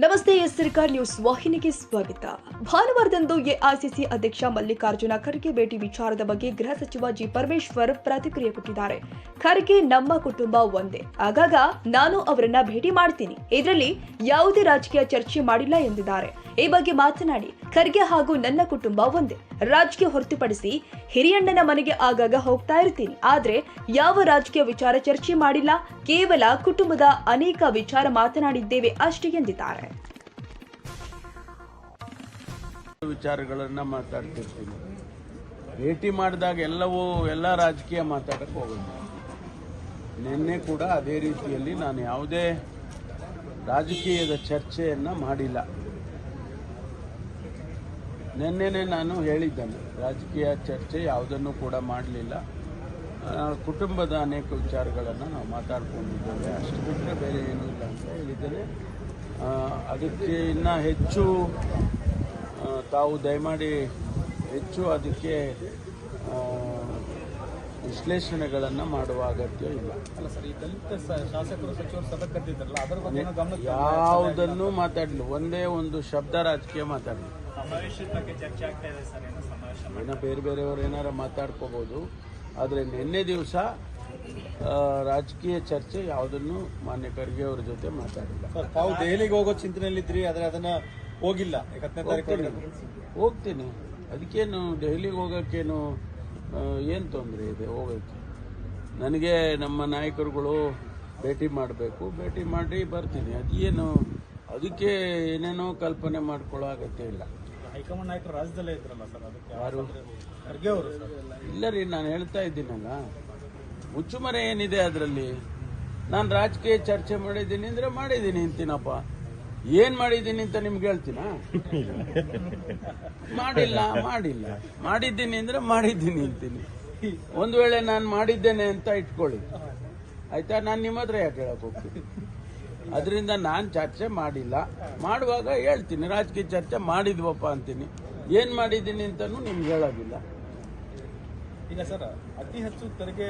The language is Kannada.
ನಮಸ್ತೆ, ಎಸ್ ಸರ್ಕಾರ್ ನ್ಯೂಸ್ ವಾಹಿನಿಗೆ ಸ್ವಾಗತ. ಭಾನುವಾರದಂದು ಎಐಸಿಸಿ ಅಧ್ಯಕ್ಷ ಮಲ್ಲಿಕಾರ್ಜುನ ಖರ್ಗೆ ಭೇಟಿ ವಿಚಾರದ ಬಗ್ಗೆ ಗೃಹ ಸಚಿವ ಜಿ ಪರಮೇಶ್ವರ್ ಪ್ರತಿಕ್ರಿಯೆ ಕೊಟ್ಟಿದ್ದಾರೆ. ಖರ್ಗೆ ನಮ್ಮ ಕುಟುಂಬ ಒಂದೇ. ಆಗಾಗ ನಾನು ಅವರನ್ನ ಭೇಟಿ ಮಾಡ್ತೀನಿ. ಇದರಲ್ಲಿ ಯಾವುದೇ ರಾಜಕೀಯ ಚರ್ಚೆ ಮಾಡಿಲ್ಲ ಎಂದಿದ್ದಾರೆ. ಈ ಬಗ್ಗೆ ಮಾತನಾಡಿ, ಖರ್ಗೆ ಹಾಗೂ ನನ್ನ ಕುಟುಂಬ ಒಂದೇ. ರಾಜಕೀಯ ಹೊರತುಪಡಿಸಿ ಹಿರಿಯಣ್ಣನ ಮನೆಗೆ ಆಗಾಗ ಹೋಗ್ತಾ ಇರ್ತೀನಿ. ಆದ್ರೆ ಯಾವ ರಾಜಕೀಯ ವಿಚಾರ ಚರ್ಚೆ ಮಾಡಿಲ್ಲ, ಕೇವಲ ಕುಟುಂಬದ ಅನೇಕ ವಿಚಾರ ಮಾತನಾಡಿದ್ದೇವೆ ಅಷ್ಟೇ ಎಂದಿದ್ದಾರೆ. ವಿಚಾರಗಳನ್ನ ಮಾತಾಡ್ತಿರ್ತೀನಿ. ಭೇಟಿ ಮಾಡಿದಾಗ ಎಲ್ಲವೂ ಎಲ್ಲ ರಾಜಕೀಯ ಮಾತಾಡಕ್ಕೆ ಹೋಗೋದು ನಿನ್ನೆ ಕೂಡ ಅದೇ ರೀತಿಯಲ್ಲಿ ನಾನು ಯಾವುದೇ ರಾಜಕೀಯದ ಚರ್ಚೆಯನ್ನು ಮಾಡಿಲ್ಲ. ನಿನ್ನೆನೆ ನಾನು ಹೇಳಿದ್ದೇನೆ ರಾಜಕೀಯ ಚರ್ಚೆ ಯಾವುದನ್ನು ಕೂಡ ಮಾಡಲಿಲ್ಲ. ಕುಟುಂಬದ ಅನೇಕ ವಿಚಾರಗಳನ್ನು ನಾವು ಮಾತಾಡ್ಕೊಂಡಿದ್ದೇವೆ. ಅಷ್ಟು ಬಿಟ್ಟರೆ ಬೇರೆ ಏನೂ ಇಲ್ಲ ಅಂತ ಹೇಳಿದ್ದೇನೆ ಅದಕ್ಕೆ ಇನ್ನೂ ಹೆಚ್ಚು ತಾವು ದಯಮಾಡಿ ಹೆಚ್ಚು ಅದಕ್ಕೆ ವಿಶ್ಲೇಷಣೆಗಳನ್ನು ಮಾಡುವ ಅಗತ್ಯ ಇಲ್ಲ. ಅಲ್ಲ ಸರ್ ಈ ದಲಿತ ಶಾಸಕರು ಸಚಿವರು ಸಭೆ ಕರೆದಿದ್ದಾರಲ್ಲ ಅದರ ಬಗ್ಗೆ ಗಮನ ಯಾವುದನ್ನು ಮಾತಾಡಲಿ ಒಂದೇ ಒಂದು ಶಬ್ದ ರಾಜಕೀಯ ಮಾತಾಡಲಿ. ಸಮಾವೇಶದ ಬಗ್ಗೆ ಚರ್ಚೆ ಆಗ್ತಾ ಇದೆ ಸರ್ ಏನೋ ಸಮಾವೇಶ ಏನೋ ಬೇರೆ ಬೇರೆಯವರು ಏನಾರ ಮಾತಾಡ್ಕೋಬೋದು. ಆದರೆ ನಿನ್ನೆ ದಿವಸ ರಾಜಕೀಯ ಚರ್ಚೆ ಯಾವುದನ್ನು ಮಾನ್ಯ ಖರ್ಗೆ ಅವರ ಜೊತೆ ಮಾತಾಡಿಲ್ಲ. ಸರ್ ತಾವು ದೆಹಲಿಗೆ ಹೋಗೋ ಚಿಂತನೆಯಲ್ಲಿದ್ರಿ ಆದ್ರೆ ಅದನ್ನ ಹೋಗಿಲ್ಲ. ಹತ್ತನೇ ತಾರೀಕು ಹೋಗ್ತೀನಿ. ಅದಕ್ಕೇನು ದೆಹಲಿಗೆ ಹೋಗೋಕ್ಕೇನು ಏನು ತೊಂದರೆ ಇದೆ ಹೋಗೋಕ್ಕೆ? ನನಗೆ ನಮ್ಮ ನಾಯಕರುಗಳು ಭೇಟಿ ಮಾಡಬೇಕು. ಭೇಟಿ ಮಾಡಿ ಬರ್ತೀನಿ. ಅದೇನು ಅದಕ್ಕೆ ಏನೇನೋ ಕಲ್ಪನೆ ಮಾಡ್ಕೊಳ್ಳೋ ಅಗತ್ಯ ಇಲ್ಲ. ಹೈಕಮಾಂಡ್ ನಾಯಕರು ರಾಜ್ಯದಲ್ಲೇ ಇದ್ರಲ್ಲ ಸರ್ ಅದಕ್ಕೆ ಯಾರು? ಖರ್ಗೆ ಅವರು ಸರ್. ಇಲ್ಲ ರೀ ನಾನು ಹೇಳ್ತಾ ಇದ್ದೀನಲ್ಲ. ಮುಚ್ಚುಮರೆ ಏನಿದೆ ಅದರಲ್ಲಿ? ನಾನು ರಾಜಕೀಯ ಚರ್ಚೆ ಮಾಡಿದ್ದೀನಿ ಅಂದ್ರೆ ಮಾಡಿದ್ದೀನಿ ಅಂತೀನಪ್ಪ. ಏನ್ ಮಾಡಿದ್ದೀನಿ ಅಂತ ನಿಮ್ಗೆ ಹೇಳ್ತೀನ? ಮಾಡಿಲ್ಲ ಮಾಡಿಲ್ಲ. ಮಾಡಿದ್ದೀನಿ ಅಂದ್ರೆ ಮಾಡಿದ್ದೀನಿ ಅಂತೀನಿ. ಒಂದು ವೇಳೆ ನಾನು ಮಾಡಿದ್ದೇನೆ ಅಂತ ಇಟ್ಕೊಳ್ಳಿ. ಆಯ್ತಾ? ನಾನು ನಿಮ್ಮ ಹತ್ರ ಯಾಕೆ ಹೇಳಕ್ ಹೋಗ್ತೀನಿ? ಅದರಿಂದ ನಾನು ಚರ್ಚೆ ಮಾಡಿಲ್ಲ. ಮಾಡುವಾಗ ಹೇಳ್ತೀನಿ, ರಾಜಕೀಯ ಚರ್ಚೆ ಮಾಡಿದ್ವಪ್ಪ ಅಂತೀನಿ. ಏನ್ ಮಾಡಿದ್ದೀನಿ ಅಂತಾನು ನಿಮ್ಗೆ ಹೇಳೋದಿಲ್ಲ. ಈಗ ಸರ್, ಅತಿ ಹೆಚ್ಚು ತೆರಿಗೆ